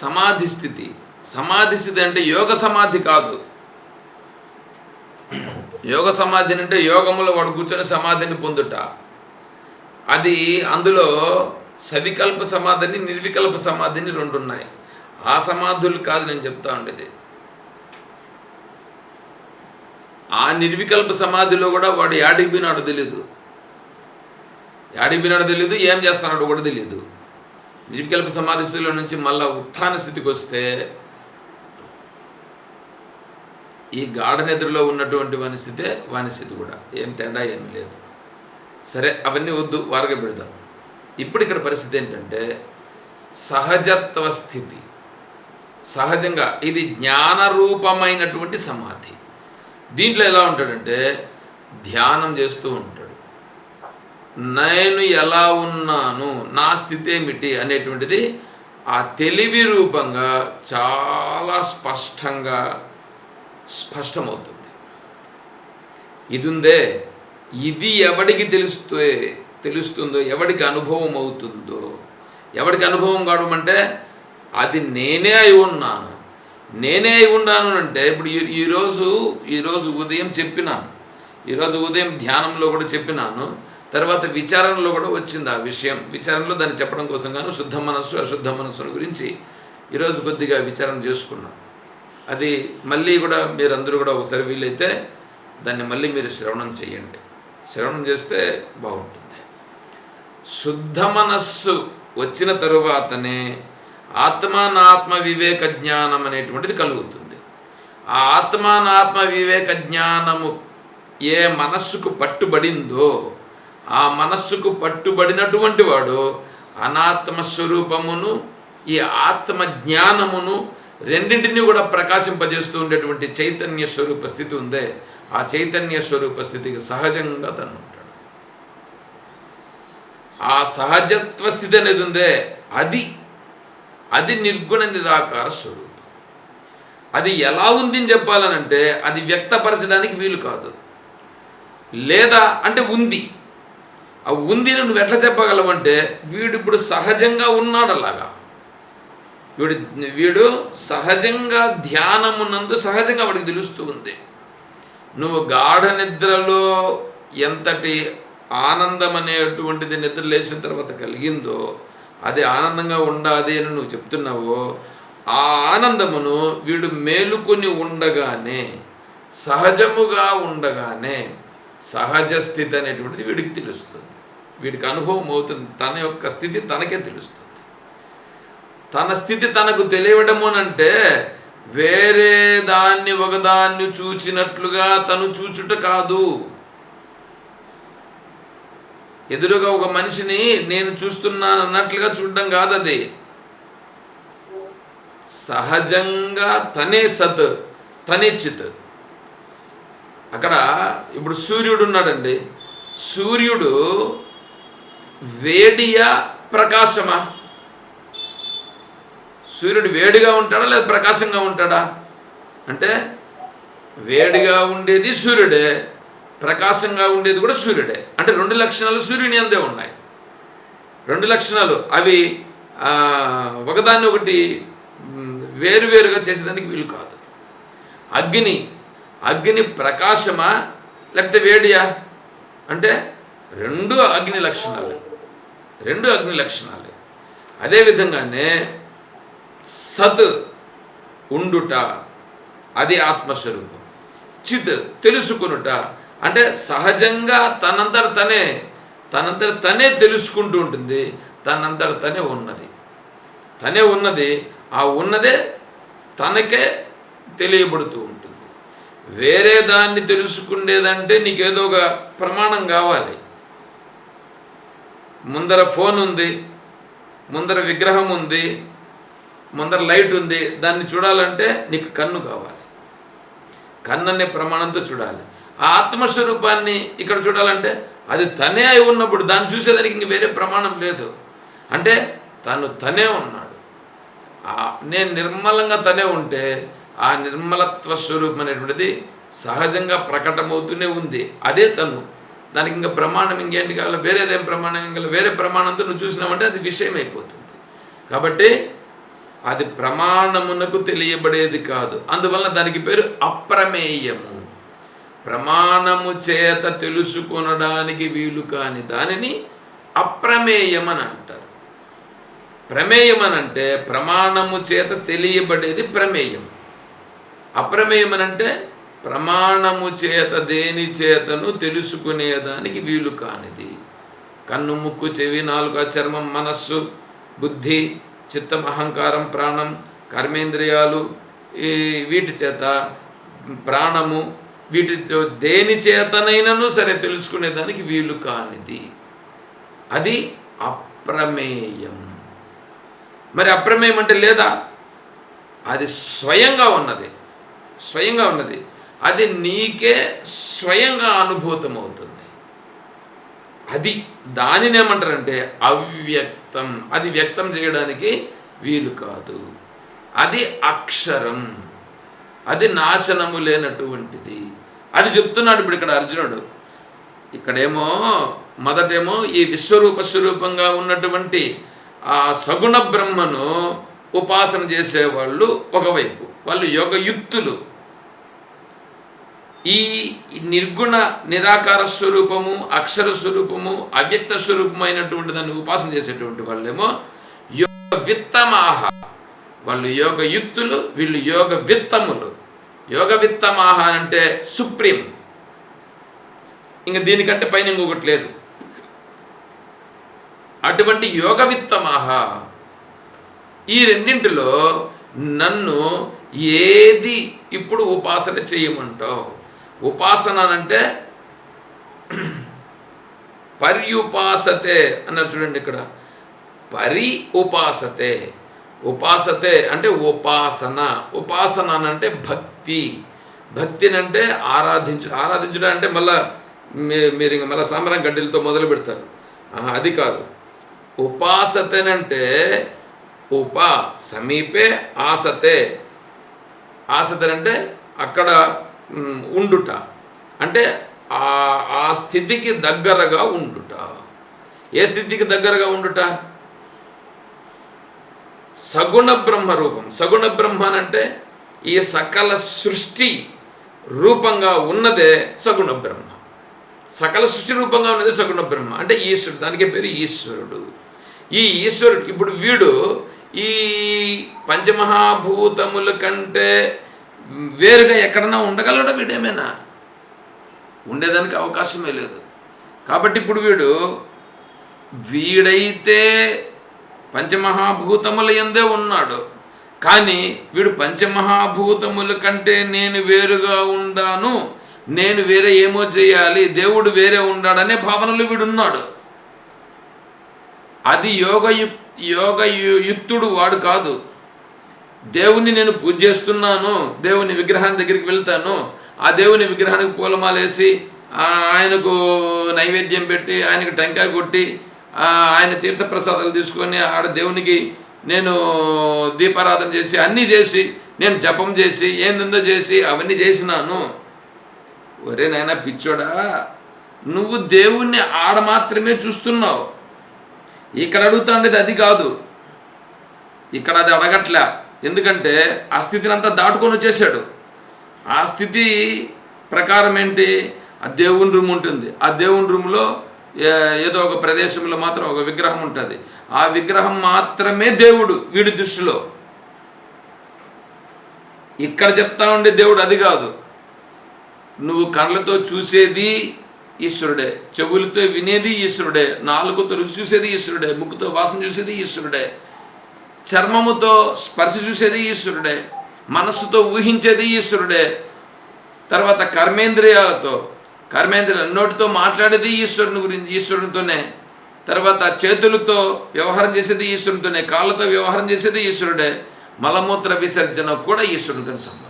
సమాధి స్థితి. సమాధి స్థితి అంటే యోగ సమాధి కాదు. యోగ సమాధిని అంటే యోగములో వాడు కూర్చొని సమాధిని పొందుట. అది అందులో సవికల్ప సమాధిని నిర్వికల్ప సమాధిని రెండు ఉన్నాయి ఆ సమాధులు కాదు నేను చెప్తా ఉండేది. ఆ నిర్వికల్ప సమాధిలో కూడా వాడు యాడికి పోయినాడో తెలియదు యాడికి పోయినాడో తెలియదు ఏం చేస్తున్నాడో కూడా తెలియదు నిర్కల్ప సమాధి స్థితిలో నుంచి మళ్ళా ఉత్థాన స్థితికి వస్తే ఈ గాఢ నిద్రలో ఉన్నటువంటి వాని స్థితే వాని స్థితి కూడా. ఏం తేడా ఏం లేదు. సరే అవన్నీ వద్దు వారగా పెడదాం. ఇప్పుడు ఇక్కడ పరిస్థితి ఏంటంటే సహజత్వ స్థితి. సహజంగా ఇది జ్ఞానరూపమైనటువంటి సమాధి. దీంట్లో ఎలా ఉంటాడంటే ధ్యానం చేస్తూ ఉంటాడు. నేను ఎలా ఉన్నాను నా స్థితి ఏమిటి అనేటువంటిది ఆ తెలివి రూపంగా చాలా స్పష్టంగా స్పష్టమవుతుంది. ఇది ఉందే ఇది ఎవడికి తెలుస్తే తెలుస్తుందో ఎవడికి అనుభవం అవుతుందో ఎవడికి అనుభవం కావడం అంటే అది నేనే అయి ఉన్నాను. నేనే అయి ఉన్నాను అంటే ఇప్పుడు ఈరోజు ఈరోజు ఉదయం చెప్పినాను. ఈరోజు ఉదయం ధ్యానంలో కూడా చెప్పినాను. తర్వాత విచారణలో కూడా వచ్చింది ఆ విషయం. విచారణలో దాన్ని చెప్పడం కోసం గాను శుద్ధ మనస్సు అశుద్ధ మనస్సుల గురించి ఈరోజు కొద్దిగా విచారణ చేసుకున్నాం. అది మళ్ళీ కూడా మీరందరూ కూడా ఒకసారి వీలైతే దాన్ని మళ్ళీ మీరు శ్రవణం చేయండి. శ్రవణం చేస్తే బాగుంటుంది. శుద్ధ మనస్సు వచ్చిన తరువాతనే ఆత్మానాత్మ వివేక జ్ఞానం అనేటువంటిది కలుగుతుంది. ఆ ఆత్మానాత్మ వివేక జ్ఞానము ఏ మనస్సుకు పట్టుబడిందో ఆ మనస్సుకు పట్టుబడినటువంటి వాడు అనాత్మ స్వరూపమును ఈ ఆత్మ జ్ఞానమును రెండింటినీ కూడా ప్రకాశింపజేస్తూ ఉండేటువంటి చైతన్య స్వరూప స్థితి ఉందే. ఆ చైతన్య స్వరూప స్థితికి సహజంగా తను ఉంటాడు. ఆ సహజత్వ స్థితి అనేది ఉందే. అది అది నిర్గుణ నిరాకార స్వరూపం. అది ఎలా ఉంది అని చెప్పాలనంటే అది వ్యక్తపరచడానికి వీలు కాదు. లేదా అంటే ఉంది. ఆ ఉంది నువ్వు ఎట్లా చెప్పగలవంటే వీడు ఇప్పుడు సహజంగా ఉన్నాడు అలాగా వీడు వీడు సహజంగా ధ్యానమునందు సహజంగా వాడికి తెలుస్తూ ఉంది. నువ్వు గాఢ నిద్రలో ఎంతటి ఆనందం అనేటువంటిది నిద్ర లేచిన తర్వాత కలిగిందో అది ఆనందంగా ఉండాలి అని నువ్వు చెప్తున్నావో ఆ ఆనందమును వీడు మేలుకొని ఉండగానే సహజముగా ఉండగానే సహజ స్థితి అనేటువంటిది వీడికి తెలుస్తుంది. వీడికి అనుభవం అవుతుంది. తన యొక్క స్థితి తనకే తెలుస్తుంది. తన స్థితి తనకు తెలియడము అంటే వేరే దాన్ని ఒకదాన్ని చూచినట్లుగా తను చూచుట కాదు. ఎదురుగా ఒక మనిషిని నేను చూస్తున్నాను అన్నట్లుగా చూడడం కాదు అది. సహజంగా తనే సత్ తనే చిత్. అక్కడ ఇప్పుడు సూర్యుడు ఉన్నాడండి. సూర్యుడు వేడియా ప్రకాశమా? సూర్యుడు వేడిగా ఉంటాడా లేదా ప్రకాశంగా ఉంటాడా? అంటే వేడిగా ఉండేది సూర్యుడే ప్రకాశంగా ఉండేది కూడా సూర్యుడే. అంటే రెండు లక్షణాలు సూర్యుని అందే ఉన్నాయి. రెండు లక్షణాలు. అవి ఒకదాన్ని ఒకటి వేరువేరుగా చేసేదానికి వీలు కాదు. అగ్ని. అగ్ని ప్రకాశమా లేకపోతే వేడియా? అంటే రెండు అగ్ని లక్షణాలు. రెండు అగ్ని లక్షణాలే. అదేవిధంగానే సత్ ఉండుట అది ఆత్మస్వరూపం. చిత్ తెలుసుకునుట అంటే సహజంగా తనంతట తనే తనంతట తనే తెలుసుకుంటూ ఉంటుంది తనంతట తనే ఉన్నది. తనే ఉన్నది ఆ ఉన్నదే తనకే తెలియబడుతూ ఉంటుంది. వేరే దాన్ని తెలుసుకునేదంటే నీకేదో ఒక ప్రమాణం కావాలి. ముందర ఫోన్ ఉంది ముందర విగ్రహం ఉంది ముందర లైట్ ఉంది. దాన్ని చూడాలంటే నీకు కన్ను కావాలి. కన్ను అనే ప్రమాణంతో చూడాలి. ఆ ఆత్మస్వరూపాన్ని ఇక్కడ చూడాలంటే అది తనే అయి ఉన్నప్పుడు దాన్ని చూసేదానికి ఇంక వేరే ప్రమాణం లేదు. అంటే తను తనే ఉన్నాడు. ఆ నేను నిర్మలంగా తనే ఉంటే ఆ నిర్మలత్వ స్వరూపం అనేటువంటిది సహజంగా ప్రకటమవుతూనే ఉంది. అదే తను. దానికి ఇంకా ప్రమాణం ఇంకేంటి కావాలి? వేరేదేం ప్రమాణం ఇంకా వేరే ప్రమాణంతో నువ్వు చూసినావంటే అది విషయం అయిపోతుంది కాబట్టి అది ప్రమాణమునకు తెలియబడేది కాదు. అందువల్ల దానికి పేరు అప్రమేయము. ప్రమాణము చేత తెలుసుకొనడానికి వీలు కాని దానిని అప్రమేయం అని అంటారు ప్రమేయం అని అంటే ప్రమాణము చేత తెలియబడేది ప్రమేయం. అప్రమేయం అని అంటే ప్రమాణము చేత దేని చేతను తెలుసుకునేదానికి వీలు కానిది. కన్ను ముక్కు చెవి నాలుక చర్మం మనస్సు బుద్ధి చిత్తం అహంకారం ప్రాణం కర్మేంద్రియాలు ఈ వీటి చేత ప్రాణము వీటితో దేని చేతనైనను సరే తెలుసుకునేదానికి వీలు కానిది. అది అప్రమేయం. మరి అప్రమేయం అంటే లేదా? అది స్వయంగా ఉన్నది. స్వయంగా ఉన్నది. అది నీకే స్వయంగా అనుభూతం అవుతుంది అది దానిని ఏమంటారంటే అవ్యక్తం. అది వ్యక్తం చేయడానికి వీలు కాదు. అది అక్షరం. అది నాశనము లేనటువంటిది. అది చెప్తున్నాడు ఇప్పుడు ఇక్కడ అర్జునుడు. ఇక్కడేమో మొదటేమో ఈ విశ్వరూప స్వరూపంగా ఉన్నటువంటి ఆ సగుణ బ్రహ్మను ఉపాసన చేసేవాళ్ళు ఒకవైపు. వాళ్ళు యోగయుక్తులు. ఈ నిర్గుణ నిరాకార స్వరూపము అక్షర స్వరూపము అవ్యక్త స్వరూపమైనటువంటి దాన్ని ఉపాసన చేసేటువంటి వాళ్ళేమో యోగ విత్తమాహ వాళ్ళు యోగ యుక్తులు వీళ్ళు యోగ విత్తములు యోగ విత్తమాహ అంటే సుప్రీం. ఇంకా దీనికంటే పైన ఇంకొకటి లేదు. అటువంటి యోగ విత్తమాహ ఈ రెండింటిలో నన్ను ఏది ఇప్పుడు ఉపాసన చేయమంటావు? ఉపాసన అంటే పర్యుపాసతే అన్నారు చూడండి ఇక్కడ. పరి ఉపాసతే ఉపాసతే అంటే ఉపాసన. ఉపాసన అని అంటే భక్తి. భక్తిని అంటే ఆరాధించు ఆరాధించడం అంటే మళ్ళా మీరు ఇంక మళ్ళీ సాంబ్రాం గడ్డలతో మొదలు పెడతారు. అది కాదు. ఉపాసతేనంటే ఉప సమీపే ఆసతే. ఆసతనంటే అక్కడ ఉండుట. అంటే ఆ ఆ స్థితికి దగ్గరగా ఉండుట. ఏ స్థితికి దగ్గరగా ఉండుట? సగుణ బ్రహ్మ రూపం. సగుణ బ్రహ్మ అంటే ఈ సకల సృష్టి రూపంగా ఉన్నదే సగుణ బ్రహ్మ. సకల సృష్టి రూపంగా ఉన్నది సగుణ బ్రహ్మ. అంటే ఈశ్వరుడు. దానికే పేరు ఈశ్వరుడు. ఈ ఈశ్వరుడు ఇప్పుడు వీడు ఈ పంచమహాభూతముల కంటే వేరుగా ఎక్కడన్నా ఉండగలడా వీడేమైనా? ఉండేదానికి అవకాశమే లేదు. కాబట్టి ఇప్పుడు వీడు వీడైతే పంచమహాభూతముల ఎందే ఉన్నాడు. కానీ వీడు పంచమహాభూతముల కంటే నేను వేరుగా ఉండాను. నేను వేరే ఏమో చేయాలి. దేవుడు వేరే ఉండాడనే భావనలో వీడున్నాడు. అది యోగ యోగ యుక్తుడు వాడు కాదు. దేవుణ్ణి నేను పూజ చేస్తున్నాను దేవుని విగ్రహాన్ని దగ్గరికి వెళ్తాను. ఆ దేవుని విగ్రహానికి పూలమాలేసి ఆయనకు నైవేద్యం పెట్టి ఆయనకు టెంకాయ కొట్టి ఆయన తీర్థప్రసాదాలు తీసుకొని ఆడ దేవునికి నేను దీపారాధన చేసి అన్నీ చేసి నేను జపం చేసి ఏందో చేసి అవన్నీ చేసినాను. ఒరే నాయనా పిచ్చోడా నువ్వు దేవుణ్ణి ఆడ మాత్రమే చూస్తున్నావు. ఇక్కడ అడుగుతాండేది అది కాదు. ఇక్కడ అది అడగట్లే. ఎందుకంటే ఆ స్థితిని అంతా దాటుకొని వచ్చేసాడు. ఆ స్థితి ప్రకారం ఏంటి? ఆ దేవుని రూమ్ ఉంటుంది. ఆ దేవుని రూమ్లో ఏదో ఒక ప్రదేశంలో మాత్రం ఒక విగ్రహం ఉంటుంది. ఆ విగ్రహం మాత్రమే దేవుడు వీడి దృష్టిలో. ఇక్కడ చెప్తా ఉండే దేవుడు అది కాదు. నువ్వు కళ్ళతో చూసేది ఈశ్వరుడే చెవులతో వినేది ఈశ్వరుడే నాలుగుతో రుచి చూసేది ఈశ్వరుడే ముక్కుతో వాసన చూసేది ఈశ్వరుడే. చర్మముతో స్పర్శ చూసేది ఈశ్వరుడే మనస్సుతో ఊహించేది ఈశ్వరుడే తర్వాత కర్మేంద్రియాలతో కర్మేంద్రియాల నోటితో మాట్లాడేది ఈశ్వరుని గురించి ఈశ్వరునితోనే తర్వాత చేతులతో వ్యవహారం చేసేది ఈశ్వరునితోనే కాళ్ళతో వ్యవహారం చేసేది ఈశ్వరుడే మలమూత్ర విసర్జన కూడా ఈశ్వరునితో సంబంధం.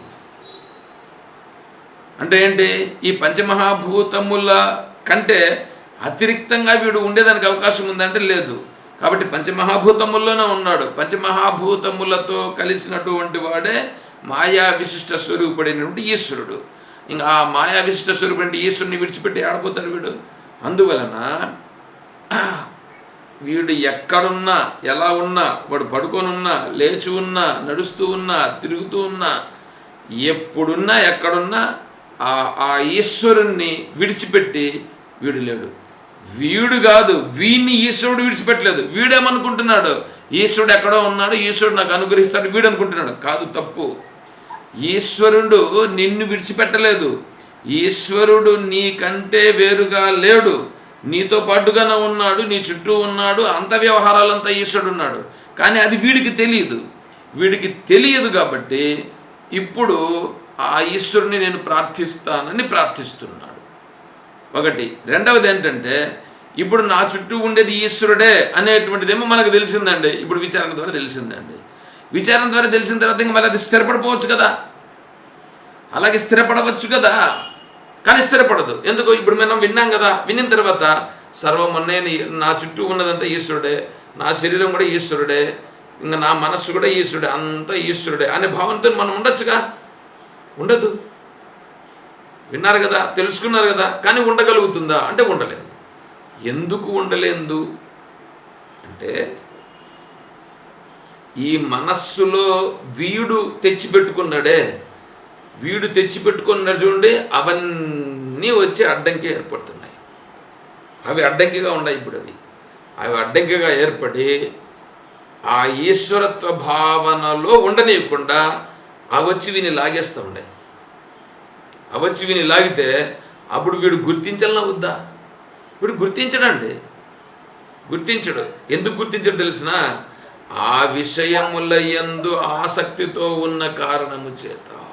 అంటే ఏంటి? ఈ పంచమహాభూతముల కంటే అతిరిక్తంగా వీడు ఉండేదానికి అవకాశం ఉందంటే లేదు. కాబట్టి పంచమహాభూతముల్లోనే ఉన్నాడు. పంచమహాభూతములతో కలిసినటువంటి వాడే మాయా విశిష్ట స్వరూపుడైనటువంటి ఈశ్వరుడు. ఇంకా ఆ మాయా విశిష్ట స్వరూపుడు ఈశ్వరుని విడిచిపెట్టి ఆడిపోతాడు వీడు. అందువలన వీడు ఎక్కడున్నా ఎలా ఉన్నా వాడు పడుకొని ఉన్నా లేచి ఉన్నా నడుస్తూ ఉన్నా తిరుగుతూ ఉన్నా ఎప్పుడున్నా ఎక్కడున్నా ఆ ఆ ఈశ్వరుణ్ణి విడిచిపెట్టి వీడు లేడు. వీడు కాదు వీడిని ఈశ్వరుడు విడిచిపెట్టలేదు. వీడేమనుకుంటున్నాడు? ఈశ్వరుడు ఎక్కడో ఉన్నాడు ఈశ్వరుడు నాకు అనుగ్రహిస్తాడు వీడు అనుకుంటున్నాడు కాదు తప్పు. ఈశ్వరుడు నిన్ను విడిచిపెట్టలేదు. ఈశ్వరుడు నీకంటే వేరుగా లేడు. నీతో పాటుగానే ఉన్నాడు నీ చుట్టూ ఉన్నాడు అంత వ్యవహారాలంతా ఈశ్వరుడు ఉన్నాడు. కానీ అది వీడికి తెలియదు. వీడికి తెలియదు కాబట్టి ఇప్పుడు ఆ ఈశ్వరుని నేను ప్రార్థిస్తానని ప్రార్థిస్తున్నాను ఒకటి. రెండవది ఏంటంటే ఇప్పుడు నా చుట్టూ ఉండేది ఈశ్వరుడే అనేటువంటిదేమో మనకు తెలిసిందండి. ఇప్పుడు విచారణ ద్వారా తెలిసిందండి. విచారణ ద్వారా తెలిసిన తర్వాత ఇంకా మరి అది స్థిరపడిపోవచ్చు కదా. అలాగే స్థిరపడవచ్చు కదా. కానీ స్థిరపడదు. ఎందుకు ఇప్పుడు మనం విన్నాం కదా. విన్న తర్వాత సర్వం నేను నా చుట్టూ ఉన్నదంతా ఈశ్వరుడే. నా శరీరం కూడా ఈశ్వరుడే. ఇంకా నా మనస్సు కూడా ఈశ్వరుడే. అంతా ఈశ్వరుడే అనే భావంతో మనం ఉండొచ్చుగా? ఉండదు. విన్నారు కదా తెలుసుకున్నారు కదా కానీ ఉండగలుగుతుందా? అంటే ఉండలేదు. ఎందుకు ఉండలేదు? అంటే ఈ మనస్సులో వీడు తెచ్చిపెట్టుకున్నాడే. వీడు తెచ్చిపెట్టుకున్నాడు చూడండి అవన్నీ వచ్చి అడ్డంకి ఏర్పడుతున్నాయి. అవి అడ్డంకిగా ఉన్నాయి ఇప్పుడు అవి. అవి అడ్డంకిగా ఏర్పడి ఆ ఈశ్వరత్వ భావనలో ఉండనీయకుండా అవి వచ్చి వీని లాగేస్తూ ఉండే అవి లాగితే అప్పుడు వీడు గుర్తించాలన్నా వద్దా? వీడు గుర్తించడండి. గుర్తించడు. ఎందుకు గుర్తించడు తెలిసిన? ఆ విషయముల ఎందు ఆసక్తితో ఉన్న కారణము చేత.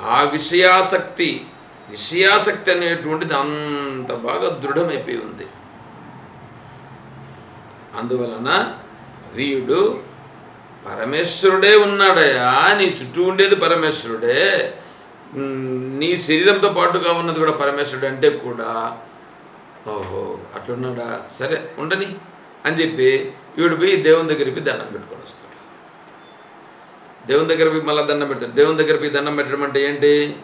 ఆ విషయాసక్తి విషయాసక్తి అనేటువంటిది అంత బాగా దృఢమైపోయి ఉంది. అందువలన వీడు పరమేశ్వరుడే ఉన్నాడయా? నీ చుట్టూ ఉండేది పరమేశ్వరుడే. నీ శరీరంతో పాటుగా ఉన్నది కూడా పరమేశ్వరుడు అంటే కూడా. ఓహో అట్లున్నాడా? సరే ఉండని. అని చెప్పి వీడు పోయి దేవుని దగ్గరికి పోయి దండం పెట్టుకొని వస్తాడు. దేవుని దగ్గర పోయి మళ్ళీ దండం పెడతాడు. దేవుని దగ్గర పోయి దండం పెట్టడం అంటే ఏంటి?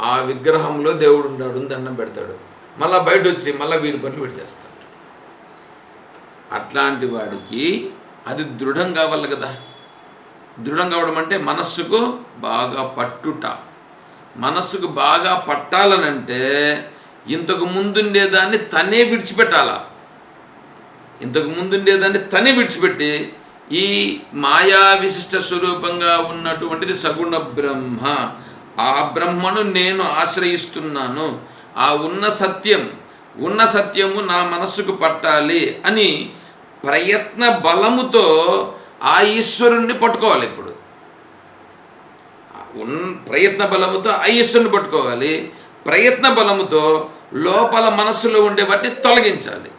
ఆ విగ్రహంలో దేవుడు ఉన్నాడు దండం పెడతాడు. మళ్ళీ బయట వచ్చి మళ్ళీ వీడి పనులు వీడు చేస్తాడు. అట్లాంటి వాడికి అది దృఢం కావాలి కదా. దృఢం కావడం అంటే మనస్సుకు బాగా పట్టుట. మనస్సుకు బాగా పట్టాలనంటే ఇంతకు ముందుండేదాన్ని తనే విడిచిపెట్టాలా? ఇంతకు ముందుండేదాన్ని తనే విడిచిపెట్టి ఈ మాయా విశిష్ట స్వరూపంగా ఉన్నటువంటిది సగుణ బ్రహ్మ. ఆ బ్రహ్మను నేను ఆశ్రయిస్తున్నాను. ఆ ఉన్న సత్యం ఉన్న సత్యము నా మనస్సుకు పట్టాలి అని ప్రయత్న బలముతో ఆ ఈశ్వరుణ్ణి పట్టుకోవాలి ఇప్పుడు. ఉన్ ప్రయత్న బలముతో ఆ ఈశ్వరుని పట్టుకోవాలి. ప్రయత్న బలముతో లోపల మనసులో ఉండే వాటిని తొలగించాలి.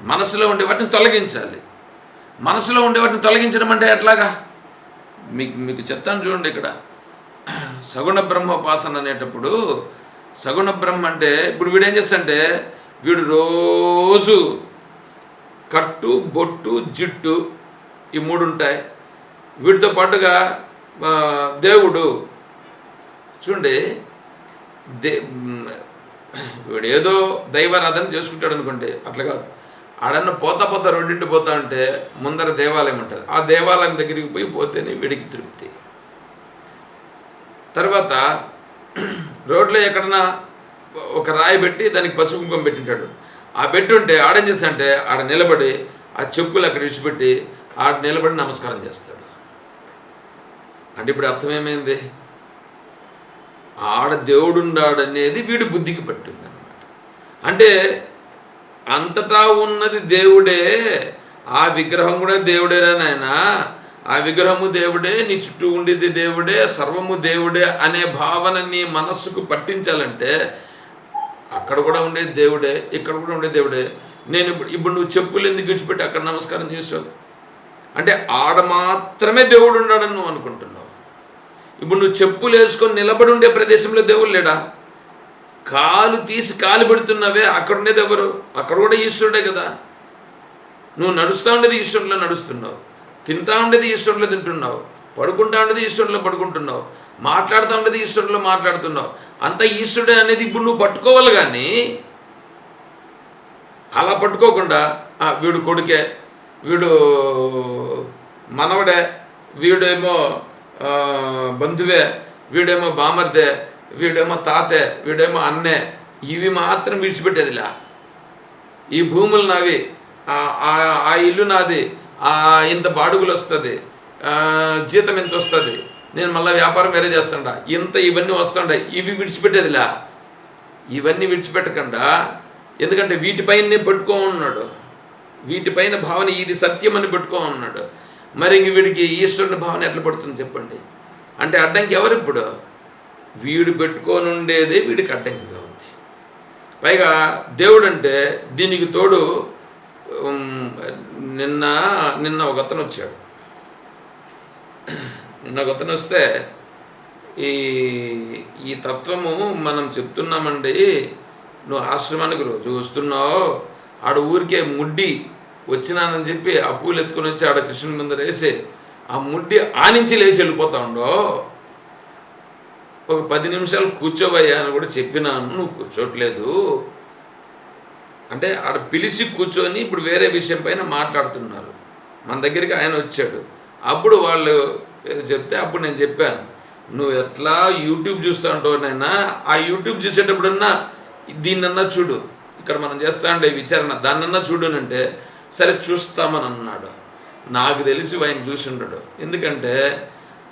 మనసులో ఉండే వాటిని తొలగించాలి. మనసులో ఉండే వాటిని తొలగించడం అంటే ఎట్లాగా? మీకు మీకు చెప్తాను చూడండి ఇక్కడ. సగుణ బ్రహ్మోపాసన అనేటప్పుడు సగుణ బ్రహ్మ అంటే ఇప్పుడు వీడు ఏం చేస్తాడంటే వీడు రోజు కట్టు బొట్టు జిట్టు ఈ మూడు ఉంటాయి. వీటితో పాటుగా దేవుడు చూడండి దే వీడు ఏదో దైవారాధన చేసుకుంటాడు అనుకోండి అట్లా కాదు. ఆడన్న పోతా పోతా రెండింటి పోతా అంటే ముందర దేవాలయం ఉంటుంది. ఆ దేవాలయం దగ్గరికి పోయి పోతేనే వీడికి తృప్తి. తర్వాత రోడ్లో ఎక్కడన్నా ఒక రాయి పెట్టి దానికి పసుపు కుంకుమ పెట్టింటాడు. ఆ పెట్టి ఉంటే ఆడేం చేస్తాడంటే ఆడ నిలబడి ఆ చెప్పులు అక్కడ విడిచిపెట్టి ఆడ నిలబడి నమస్కారం చేస్తాడు. అంటే ఇప్పుడు అర్థం ఏమైంది ఆడ దేవుడున్నాడు అనేది వీడి బుద్ధికి పట్టింది అనమాట అంటే అంతటా ఉన్నది దేవుడే ఆ విగ్రహం కూడా దేవుడేనా నాయనా. ఆ విగ్రహము దేవుడే నీ చుట్టూ ఉండేది దేవుడే సర్వము దేవుడే అనే భావన నీ మనస్సుకు పట్టించాలంటే అక్కడ కూడా ఉండేది దేవుడే ఇక్కడ కూడా ఉండేది దేవుడే. నేను ఇప్పుడు ఇప్పుడు నువ్వు చెప్పులు ఎందుకు విడిచిపెట్టి అక్కడ నమస్కారం చేసావు? అంటే ఆడ మాత్రమే దేవుడు ఉన్నాడని నువ్వు అనుకుంటున్నావు. ఇప్పుడు నువ్వు చెప్పులు వేసుకొని నిలబడి ఉండే ప్రదేశంలో దేవుడు లేడా? కాలు తీసి కాలు పెడుతున్నావే అక్కడ ఉండేది ఎవరు? అక్కడ కూడా ఈశ్వరుడే కదా. నువ్వు నడుస్తూ ఉండేది ఈశ్వరులో నడుస్తున్నావు. తింటా ఉండేది ఈశ్వరులో తింటున్నావు. పడుకుంటా ఉండేది ఈశ్వరులో పడుకుంటున్నావు. మాట్లాడుతూ ఉండేది ఈశ్వరులో మాట్లాడుతున్నావు. అంత ఈశ్వరుడే అనేది ఇప్పుడు నువ్వు పట్టుకోవాలి కానీ అలా పట్టుకోకుండా వీడు కొడుకే వీడు మనవడే వీడేమో బంధువే వీడేమో బామర్దే వీడేమో తాతే వీడేమో అన్నే ఇవి మాత్రం విడిచిపెట్టేదిలా. ఈ భూములు నావి ఆ- ఆ- ఇల్లు నాది ఆ ఇంత బాడుగులు వస్తుంది జీతం ఎంత వస్తుంది నేను మళ్ళీ వ్యాపారం వేరే చేస్తాడా ఇంత ఇవన్నీ వస్తుండే ఇవి విడిచిపెట్టేదిలా. ఇవన్నీ విడిచిపెట్టకుండా ఎందుకంటే వీటిపైన పెట్టుకో ఉన్నాడు వీటిపైన భావన ఇది సత్యమని పెట్టుకో ఉన్నాడు మరి ఇంక వీడికి ఈశ్వరుని భావన ఎట్లా పడుతుంది చెప్పండి? అంటే అడ్డంకి ఎవరు ఇప్పుడు? వీడు పెట్టుకొని ఉండేదే వీడికి అడ్డంకిగా ఉంది. పైగా దేవుడు అంటే దీనికి తోడు నిన్న నిన్న ఒక అతను వచ్చాడు. నిన్న ఒక అతను వస్తే ఈ ఈ తత్వము మనం చెప్తున్నామండి నువ్వు ఆశ్రమానికి రోజు వస్తున్నావు ఆడ ఊరికే ముడ్డి వచ్చినానని చెప్పి ఆ పూలు ఎత్తుకొని వచ్చి ఆడ కృష్ణుని ముందర వేసి ఆ ముడ్డి ఆనించి లేచి వెళ్ళిపోతా ఉండో. ఒక పది నిమిషాలు కూర్చోవయ్యా అని కూడా చెప్పినాను నువ్వు కూర్చోట్లేదు. అంటే ఆడ పిలిచి కూర్చొని ఇప్పుడు వేరే విషయం పైన మాట్లాడుతున్నారు. మన దగ్గరికి ఆయన వచ్చాడు. అప్పుడు వాళ్ళు ఏదో చెప్తే అప్పుడు నేను చెప్పాను నువ్వు ఎట్లా యూట్యూబ్ చూస్తూ ఉంటావు నాయనా? ఆ యూట్యూబ్ చూసేటప్పుడన్నా దీన్నన్నా చూడు. ఇక్కడ మనం చేస్తా ఉండే విచారణ దాన్నన్నా చూడునంటే సరే చూస్తామని అన్నాడు నాకు తెలిసి ఆయన చూసి ఉండడు ఎందుకంటే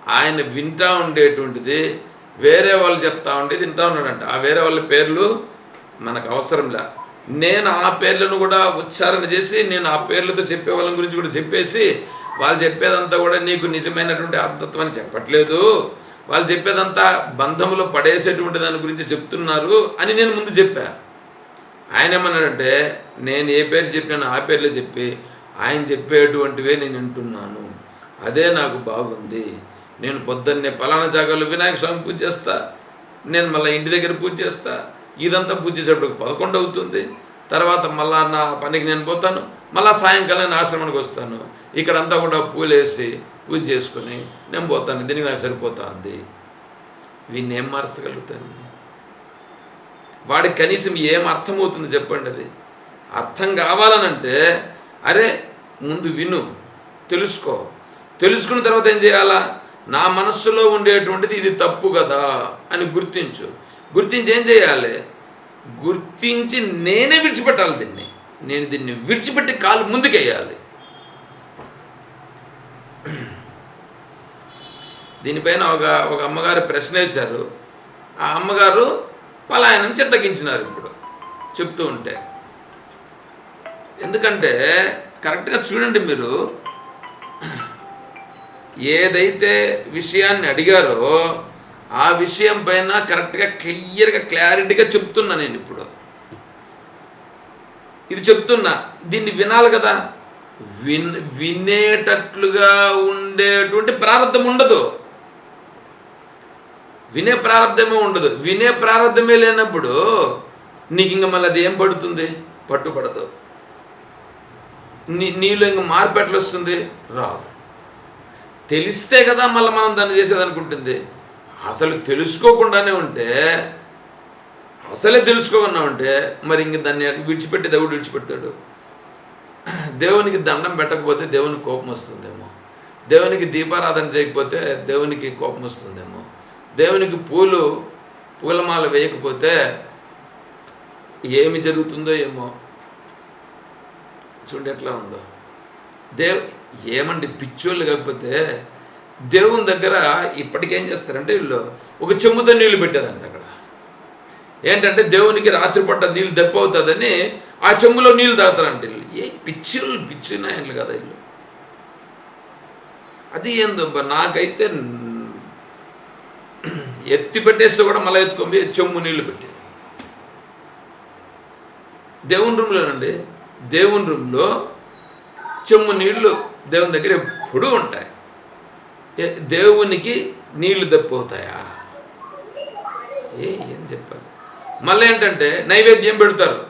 ఆయన వింటా ఉండేటువంటిది వేరే వాళ్ళు చెప్తా ఉండే తింటా ఉన్నాడంట. ఆ వేరే వాళ్ళ పేర్లు మనకు అవసరంలే నేను ఆ పేర్లను కూడా ఉచ్చారణ చేసి నేను ఆ పేర్లతో చెప్పే వాళ్ళ గురించి కూడా చెప్పేసి వాళ్ళు చెప్పేదంతా కూడా నీకు నిజమైనటువంటి ఆత్మత్వాన్ని అని చెప్పట్లేదు. వాళ్ళు చెప్పేదంతా బంధములో పడేసేటువంటి దాని గురించి చెప్తున్నారు అని నేను ముందు చెప్పాను ఆయన ఏమన్నాడంటే నేను ఏ పేరు చెప్పినా ఆ పేర్లే చెప్పి ఆయన చెప్పేటువంటివే నేను వింటున్నాను. అదే నాకు బాగుంది. నేను పొద్దున్నే పలానా జాగాలో వినాయక స్వామి పూజ చేస్తా. నేను మళ్ళీ ఇంటి దగ్గర పూజ చేస్తా. ఇదంతా పూజ చేసేటప్పుడు పదకొండు అవుతుంది. తర్వాత మళ్ళా నా పనికి నేను పోతాను. మళ్ళీ సాయంకాలం నేను ఆశ్రమానికి వస్తాను. ఇక్కడంతా కూడా పూలేసి పూజ చేసుకొని నేను పోతాను. దీనికి నాకు సరిపోతుంది. వీన్ని ఏం మార్చగలుగుతాను వాడికి కనీసం ఏం అర్థమవుతుంది చెప్పండి అది? అర్థం కావాలనంటే అరే ముందు విను తెలుసుకో. తెలుసుకున్న తర్వాత ఏం చేయాలా? నా మనస్సులో ఉండేటువంటిది ఇది తప్పు కదా అని గుర్తించు. గుర్తించి ఏం చేయాలి? గుర్తించి నేనే విడిచిపెట్టాలి దీన్ని. నేను దీన్ని విడిచిపెట్టి కాలు ముందుకెయ్యాలి. దీనిపైన ఒక ఒక అమ్మగారు ప్రశ్న వేశారు. ఆ అమ్మగారు పలాయనం చిత్తగించినారు ఇప్పుడు. చెప్తూ ఉంటే. ఎందుకంటే కరెక్ట్గా చూడండి మీరు. ఏదైతే విషయాన్ని అడిగారో ఆ విషయం పైన కరెక్ట్గా క్లియర్గా క్లారిటీగా చెప్తున్నా నేను ఇప్పుడు. ఇది చెప్తున్నా. దీన్ని వినాలి కదా. విన్ వినేటట్లుగా ఉండేటువంటి ప్రారంభం ఉండదు. వినే ప్రారంధమే ఉండదు. వినే ప్రారంధమే లేనప్పుడు నీకు ఇంక మళ్ళీ అది ఏం పడుతుంది? పట్టుపడదు నీ నీలో ఇంక మార్పు ఎట్లా వస్తుంది? రాదు. తెలిస్తే కదా మళ్ళీ మనం దాన్ని చేసేదనుకుంటుంది. అసలు తెలుసుకోకుండానే ఉంటే అసలే తెలుసుకోకుండా ఉంటే మరి ఇంక దాన్ని విడిచిపెట్టి దేవుడు విడిచిపెడతాడు. దేవునికి దండం పెట్టకపోతే దేవునికి కోపం వస్తుందేమో. దేవునికి దీపారాధన చేయకపోతే దేవునికి కోపం వస్తుందేమో. దేవునికి పూలు పూలమాల వేయకపోతే ఏమి జరుగుతుందో ఏమో. చూడండి ఎట్లా ఉందో. దేవ్ ఏమండి? పిచ్చోళ్ళు కాకపోతే దేవుని దగ్గర ఇప్పటికేం చేస్తారంటే వీళ్ళు ఒక చెమ్ముతో నీళ్ళు పెట్టేదంట అక్కడ. ఏంటంటే దేవునికి రాత్రిపూట నీళ్ళు దెబ్బ అవుతుందని ఆ చెమ్ములో నీళ్ళు తాగుతారంట వీళ్ళు. ఏ పిచ్చిళ్ళు పిచ్చి నాయన్లు కదా వీళ్ళు? అది ఏందో నాకైతే ఎత్తి పెట్టేస్తే కూడా మళ్ళీ ఎత్తుకొని చెమ్ము నీళ్ళు పెట్టేది. దేవుని రూమ్లోనండి దేవుని రూమ్లో చెమ్ము నీళ్ళు దేవుని దగ్గర ఎప్పుడూ ఉంటాయి. దేవునికి నీళ్ళు తప్పిపోతాయా ఏ ఏం చెప్పాలి? మళ్ళీ ఏంటంటే నైవేద్యం పెడతారు.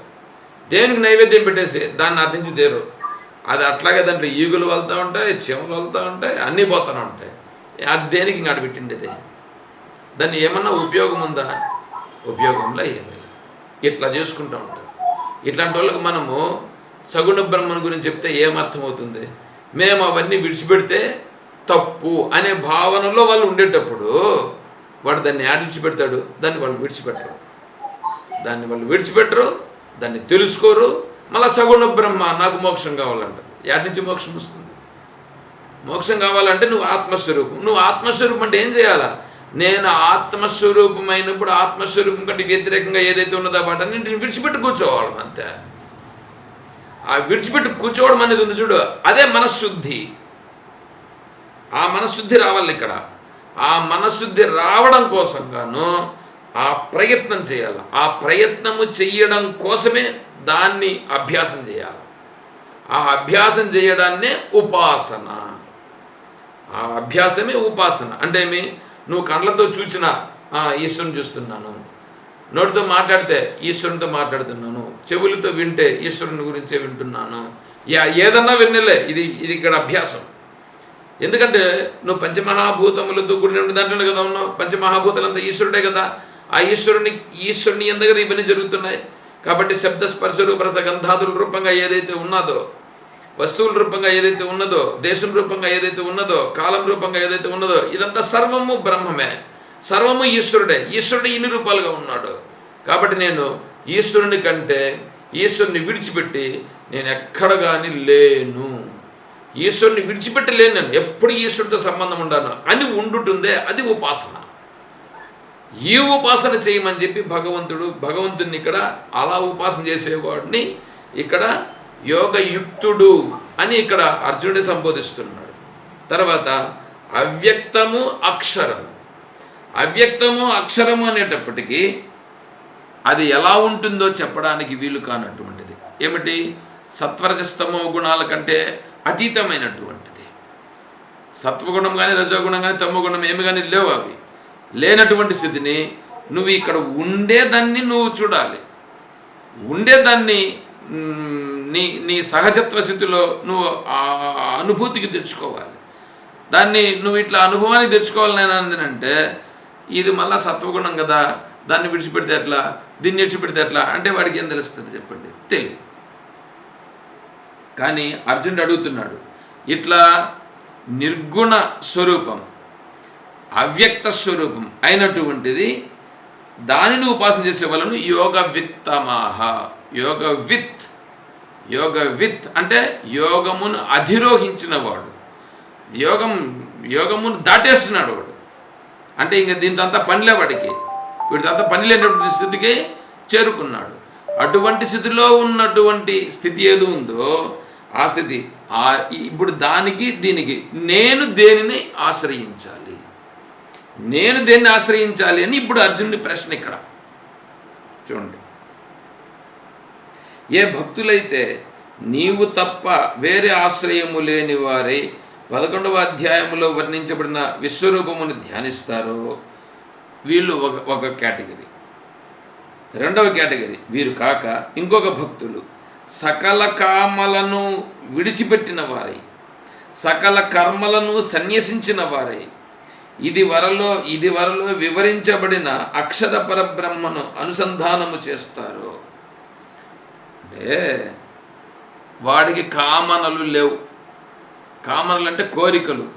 దేనికి నైవేద్యం పెట్టేసి దాన్ని అటు నుంచి దేరు? అది అట్లాగే దాంట్లో ఈగులు వెళ్తూ ఉంటాయి చెమలు వెళ్తూ ఉంటాయి అన్నీ పోతూనే ఉంటాయి. అది దేనికి ఇంక పెట్టిండేది? దాన్ని ఏమన్నా ఉపయోగం ఉందా? ఉపయోగంలో ఏమీ లేదు. ఇట్లా చేసుకుంటూ ఉంటారు. ఇట్లాంటి వాళ్ళకి మనము సగుణ బ్రహ్మను గురించి చెప్తే ఏమర్థమవుతుంది మేము అవన్నీ విడిచిపెడితే తప్పు అనే భావనలో వాళ్ళు ఉండేటప్పుడు వాడు దాన్ని ఆడించిపెడతాడు దాన్ని వాళ్ళు విడిచిపెట్టరు. దాన్ని వాళ్ళు విడిచిపెట్టరు దాన్ని తెలుసుకోరు. మళ్ళీ సగుణ బ్రహ్మ నాకు మోక్షం కావాలంటారు యాడ్ నుంచి మోక్షం వస్తుంది. మోక్షం కావాలంటే నువ్వు ఆత్మస్వరూపం. నువ్వు ఆత్మస్వరూపం అంటే ఏం చేయాలా? నేను ఆత్మస్వరూపమైనప్పుడు ఆత్మస్వరూపం కంటే వ్యతిరేకంగా ఏదైతే ఉన్నదో వాటన్నింటిని విడిచిపెట్టి కూర్చోవాలి అంతే. ఆ విడిచిపెట్టి కూర్చోవడం అనేది ఉంది చూడు అదే మనశ్శుద్ధి. ఆ మనశుద్ధి రావాలి ఇక్కడ. ఆ మనశుద్ధి రావడం కోసం గాను ఆ ప్రయత్నం చేయాలి. ఆ ప్రయత్నము చెయ్యడం కోసమే దాన్ని అభ్యాసం చేయాలి. ఆ అభ్యాసం చేయడాన్నే ఉపాసన. ఆ అభ్యాసమే ఉపాసన. అంటే ఏమి? నువ్వు కళ్ళతో చూసిన "ఆ, ఈశ్వరుని చూస్తున్నాను. నోటితో మాట్లాడితే ఈశ్వరునితో మాట్లాడుతున్నాను. చెవులతో వింటే ఈశ్వరుని గురించే వింటున్నాను. యా ఏదన్నా విన్నలే ఇది ఇది ఇక్కడ అభ్యాసం. ఎందుకంటే నువ్వు పంచమహాభూతములతో కూడిన దాంట్లో కదా ఉన్నావు. పంచమహాభూతాలంతా ఈశ్వరుడే కదా. ఆ ఈశ్వరుని ఈశ్వరుని ఎందు కదా ఇవన్నీ జరుగుతున్నాయి? కాబట్టి శబ్ద స్పర్శ రూపరస గంధాదుల రూపంగా ఏదైతే ఉన్నదో వస్తువుల రూపంగా ఏదైతే ఉన్నదో దేశం రూపంగా ఏదైతే ఉన్నదో కాలం రూపంగా ఏదైతే ఉన్నదో ఇదంతా సర్వము బ్రహ్మమే. సర్వము ఈశ్వరుడే. ఈశ్వరుడు ఇన్ని రూపాలుగా ఉన్నాడు. కాబట్టి నేను ఈశ్వరుని కంటే ఈశ్వరుని విడిచిపెట్టి నేను ఎక్కడ కానీ లేను. ఈశ్వరుని విడిచిపెట్టి లేను నేను. ఎప్పుడు ఈశ్వరుడితో సంబంధం ఉండాను? అని ఉండుంటుందే అది ఉపాసన. ఈ ఉపాసన చేయమని చెప్పి భగవంతుడు భగవంతుడిని ఇక్కడ అలా ఉపాసన చేసేవాడిని ఇక్కడ యోగయుక్తుడు అని ఇక్కడ అర్జునుడి సంబోధిస్తున్నాడు. తర్వాత అవ్యక్తము అక్షరము. అవ్యక్తము అక్షరము అనేటప్పటికీ అది ఎలా ఉంటుందో చెప్పడానికి వీలు కానటువంటిది. ఏమిటి? సత్వరజస్తమో గుణాల కంటే అతీతమైనటువంటిది. సత్వగుణం కానీ రజోగుణం కానీ తమోగుణం ఏమి కానీ లేవు అవి. లేనటువంటి స్థితిని నువ్వు ఇక్కడ ఉండేదాన్ని నువ్వు చూడాలి. ఉండేదాన్ని నీ నీ సహజత్వ స్థితిలో నువ్వు అనుభూతికి తెచ్చుకోవాలి. దాన్ని నువ్వు ఇట్లా అనుభవానికి తెచ్చుకోవాలి నేను అంటే ఇది మళ్ళా సత్వగుణం కదా దాన్ని విడిచిపెడితే ఎట్లా దీన్ని విడిచిపెడితే ఎట్లా అంటే వాడికి ఏం తెలుస్తుంది చెప్పండి? తెలియదు కానీ అర్జునుడు అడుగుతున్నాడు ఇట్లా నిర్గుణ స్వరూపం అవ్యక్త స్వరూపం అయినటువంటిది దానిని ఉపాసన చేసే వాళ్ళను యోగ విత్తమాహ యోగ విత్. యోగ విత్ అంటే యోగమును అధిరోహించినవాడు. యోగం యోగమును దాటేస్తున్నాడు వాడు. అంటే ఇంక దీంతో పనిలే వాడికి. వీడితో పని లేనటువంటి స్థితికి చేరుకున్నాడు. అటువంటి స్థితిలో ఉన్నటువంటి స్థితి ఏది ఉందో ఆ స్థితి ఆ ఇప్పుడు దానికి దీనికి నేను దేనిని ఆశ్రయించాలి? నేను దేన్ని ఆశ్రయించాలి అని ఇప్పుడు అర్జునుడి ప్రశ్న ఇక్కడ. చూడండి. ఏ భక్తులైతే నీవు తప్ప వేరే ఆశ్రయము లేని వారై పదకొండవ అధ్యాయంలో వర్ణించబడిన విశ్వరూపమును ధ్యానిస్తారో వీళ్ళు ఒక ఒక కేటగిరీ. రెండవ కేటగిరీ వీరు కాక ఇంకొక భక్తులు. సకల కామలను విడిచిపెట్టిన వారై. సకల కర్మలను సన్యసించిన వారై. ఇది వరలో ఇది వరలో వివరించబడిన అక్షర పరబ్రహ్మను అనుసంధానము చేస్తారు. అంటే వాడికి కామనలు లేవు. కామనలు అంటే కోరికలు.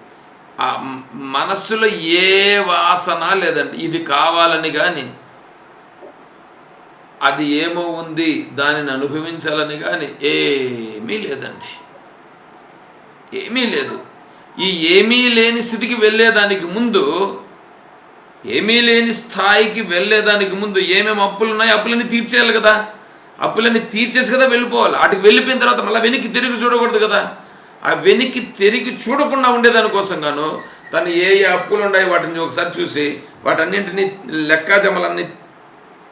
ఆ మనస్సులో ఏ వాసన లేదండి. ఇది కావాలని కానీ అది ఏమో ఉంది దానిని అనుభవించాలని కానీ ఏమీ లేదండి. ఏమీ లేదు. ఈ ఏమీ లేని స్థితికి వెళ్ళేదానికి ముందు ఏమీ లేని స్థాయికి వెళ్ళేదానికి ముందు ఏమేమి అప్పులు ఉన్నాయో అప్పులన్నీ తీర్చేయాలి కదా. అప్పులన్నీ తీర్చేసి కదా వెళ్ళిపోవాలి. అటుకు వెళ్ళిపోయిన తర్వాత మళ్ళీ వెనక్కి తిరిగి చూడకూడదు కదా. ఆ వెనక్కి తిరిగి చూడకుండా ఉండేదానికోసం గాను తను ఏ ఏ అప్పులు ఉన్నాయో వాటిని ఒకసారి చూసి వాటన్నింటినీ లెక్కాజమలన్నీ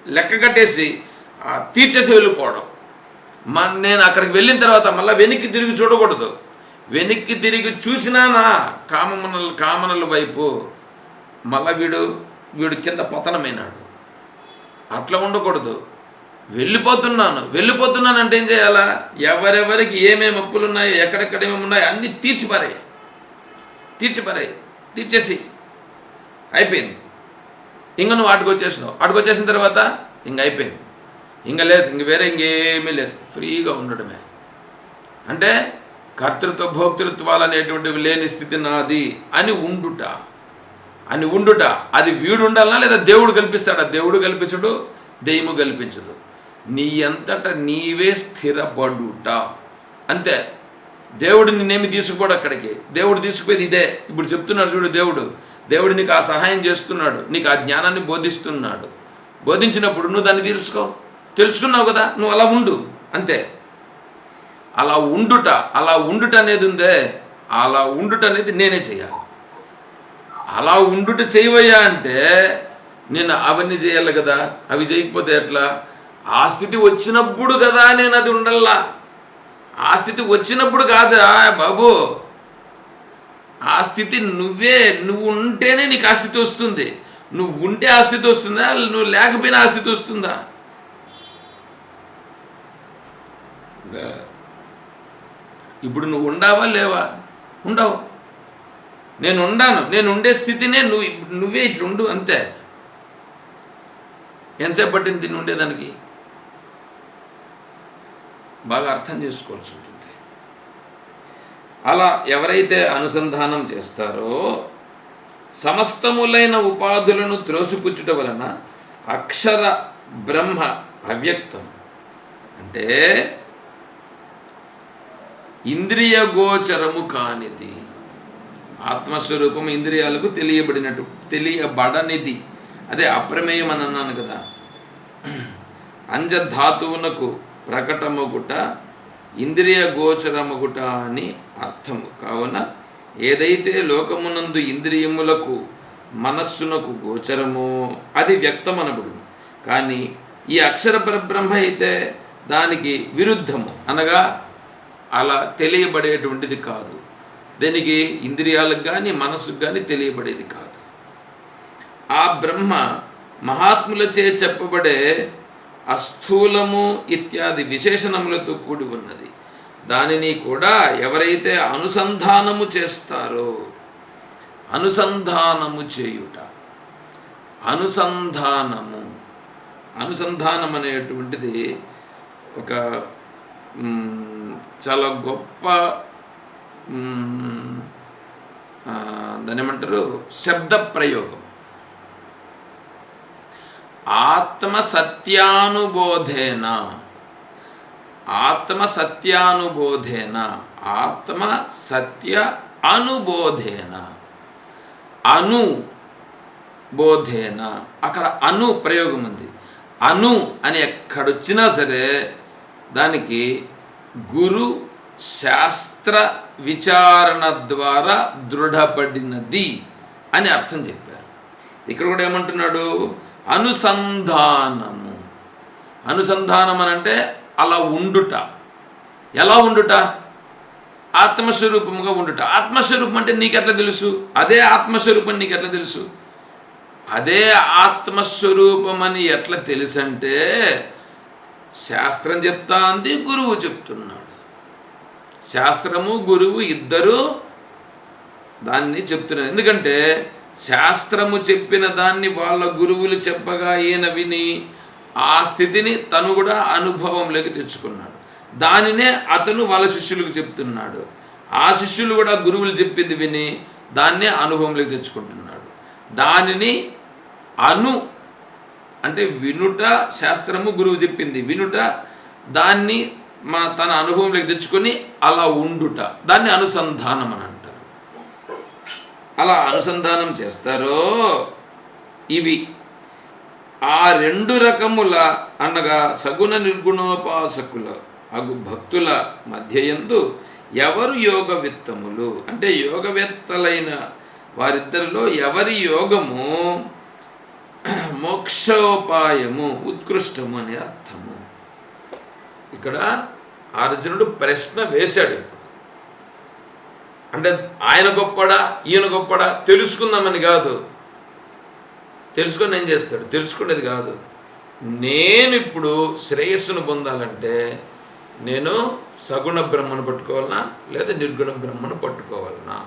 లెక్క కట్టేసి తీర్చేసి వెళ్ళిపోవడం. మన నేను అక్కడికి వెళ్ళిన తర్వాత మళ్ళీ వెనక్కి తిరిగి చూడకూడదు. వెనక్కి తిరిగి చూసినానా కామమునల కామనల వైపు మళ్ళా వీడు వీడు కింద పతనమైనాడు. అట్లా ఉండకూడదు. వెళ్ళిపోతున్నాను. వెళ్ళిపోతున్నాను అంటే ఏం చేయాలా? ఎవరెవరికి ఏమేమి అప్పులు ఉన్నాయో ఎక్కడెక్కడ ఏమేమి ఉన్నాయో అన్నీ తీర్చిపారాయి తీర్చిపారాయి తీర్చేసి. అయిపోయింది. ఇంక నువ్వు వాటికి వచ్చేసినావు. అటుకు వచ్చేసిన తర్వాత ఇంక అయిపోయింది. ఇంక లేదు ఇంక వేరే ఇంకేమీ లేదు. ఫ్రీగా ఉండడమే. అంటే కర్తృత్వ భోక్తృత్వాలు అనేటువంటివి లేని స్థితి నాది అని ఉండుట. అని ఉండుట. అది వీడు ఉండాలనా లేదా దేవుడు కల్పిస్తాడా? దేవుడు కల్పించడు దెయ్యము కల్పించదు. నీ అంతట నీవే స్థిరపడుట అంతే. దేవుడు నిన్నేమి తీసుకోడు అక్కడికి. దేవుడు తీసుకుపోయేది ఇదే. ఇప్పుడు చెప్తున్నాడు చూడు దేవుడు. దేవుడు నీకు ఆ సహాయం చేస్తున్నాడు. నీకు ఆ జ్ఞానాన్ని బోధిస్తున్నాడు. బోధించినప్పుడు నువ్వు దాన్ని తెలుసుకో తెలుసుకున్నావు కదా? నువ్వు అలా ఉండు. అంతే. అలా ఉండుట అలా ఉండుట అనేది ఉందే. అలా ఉండుట అనేది నేనే చేయాలి. అలా ఉండుట చేయవయ్యా అంటే నేను అవన్నీ చేయాలి కదా? అవి చేయకపోతే ఎట్లా? ఆ స్థితి వచ్చినప్పుడు కదా నేను అది ఉండల్లా. ఆ స్థితి వచ్చినప్పుడు కాదా బాబు. ఆ స్థితి నువ్వే నువ్వు ఉంటేనే నీకు ఆ స్థితి వస్తుంది. నువ్వు ఉంటే ఆ స్థితి వస్తుందా? నువ్వు లేకపోయినా ఆ స్థితి వస్తుందా? ఇప్పుడు నువ్వు ఉండావా లేవా? ఉండవు. నేను ఉండాను. నేను ఉండే స్థితినే నువ్వు నువ్వే ఇట్లా ఉండు అంతే. ఎంతసేపు పట్టింది దీన్ని ఉండేదానికి? బాగా అర్థం చేసుకోవాల్సి ఉంటుంది. అలా ఎవరైతే అనుసంధానం చేస్తారో సమస్తములైన ఉపాధులను త్రోసిపుచ్చుట వలన అక్షర బ్రహ్మ అవ్యక్తం. అంటే ఇంద్రియ గోచరము కానిది. ఆత్మస్వరూపం ఇంద్రియాలకు తెలియబడినట్టు తెలియబడనిది. అదే అప్రమేయం అని అన్నాను కదా. అంజధాతువునకు ప్రకటమగుట ఇంద్రియ గోచరమగుట అని అర్థము. కావున ఏదైతే లోకమునందు ఇంద్రియములకు మనస్సునకు గోచరమో అది వ్యక్తమనబడు కానీ ఈ అక్షర పరబ్రహ్మ అయితే దానికి విరుద్ధము. అనగా అలా తెలియబడేటువంటిది కాదు. దీనికి? ఇంద్రియాలకు కానీ మనస్సుకు కానీ తెలియబడేది కాదు. ఆ బ్రహ్మ మహాత్ములచే చెప్పబడే అస్థూలము ఇత్యాది విశేషణములతో కూడి ఉన్నది. దానిని కూడా ఎవరైతే అనుసంధానము చేస్తారో అనుసంధానము చేయుట. అనుసంధానము. అనుసంధానం అనేటువంటిది ఒక చాలా గొప్ప దాని ఏమంటారు? శబ్ద ప్రయోగం. ఆత్మ ఆత్మసత్యానుబోధేన. ఆత్మ ఆత్మ సత్య అనుబోధేన. అను బోధేన అక్కడ అను ప్రయోగం ఉంది అను అని ఎక్కడొచ్చినా సరే దానికి గురు శాస్త్ర విచారణ ద్వారా దృఢపడినది అని అర్థం చెప్పారు. ఇక్కడ కూడా ఏమంటున్నాడు? అనుసంధానము. అనుసంధానం అని అంటే అలా ఉండుట. ఎలా ఉండుట? ఆత్మస్వరూపముగా ఉండుట. ఆత్మస్వరూపం అంటే నీకెట్లా తెలుసు? అదే ఆత్మస్వరూపం నీకు తెలుసు? అదే ఆత్మస్వరూపం అని ఎట్లా తెలుసు అంటే శాస్త్రం చెప్తా అంది గురువు చెప్తున్నాడు. శాస్త్రము గురువు ఇద్దరు దాన్ని చెప్తున్నారు. ఎందుకంటే శాస్త్రము చెప్పిన దాన్ని వాళ్ళ గురువులు చెప్పగా ఈయన విని ఆ స్థితిని తను కూడా అనుభవంలోకి తెచ్చుకున్నాడు. దానినే అతను వాళ్ళ శిష్యులకు చెప్తున్నాడు. ఆ శిష్యులు కూడా గురువులు చెప్పింది విని దాన్నే అనుభవంలోకి తెచ్చుకుంటున్నాడు. దానిని అను అంటే వినుట శాస్త్రము గురువు చెప్పింది. వినుట దాన్ని మా తన అనుభవంలోకి తెచ్చుకొని అలా ఉండుట. దాన్ని అనుసంధానం అని అలా అనుసంధానం చేస్తారో? ఇవి. ఆ రెండు రకముల అనగా సగుణ నిర్గుణోపాసకుల అగు భక్తుల మధ్యయందు ఎవరు యోగవిత్తములు? అంటే యోగవేత్తలైన వారిద్దరిలో ఎవరి యోగము? మోక్షోపాయము ఉత్కృష్టము అనే అర్థము. ఇక్కడ అర్జునుడు ప్రశ్న వేశాడు అంటే ఆయన గొప్పడా ఈయన గొప్పడా తెలుసుకుందామని కాదు. తెలుసుకొని ఏం చేస్తాడు? తెలుసుకునేది కాదు. నేను ఇప్పుడు శ్రేయస్సును పొందాలంటే నేను సగుణ బ్రహ్మను పట్టుకోవాలనా? లేదా నిర్గుణ బ్రహ్మను పట్టుకోవాలనా?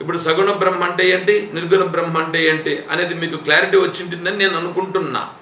ఇప్పుడు సగుణ బ్రహ్మ అంటే ఏంటి? నిర్గుణ బ్రహ్మ అంటే ఏంటి? అనేది మీకు క్లారిటీ వచ్చింటుందని నేను అనుకుంటున్నా.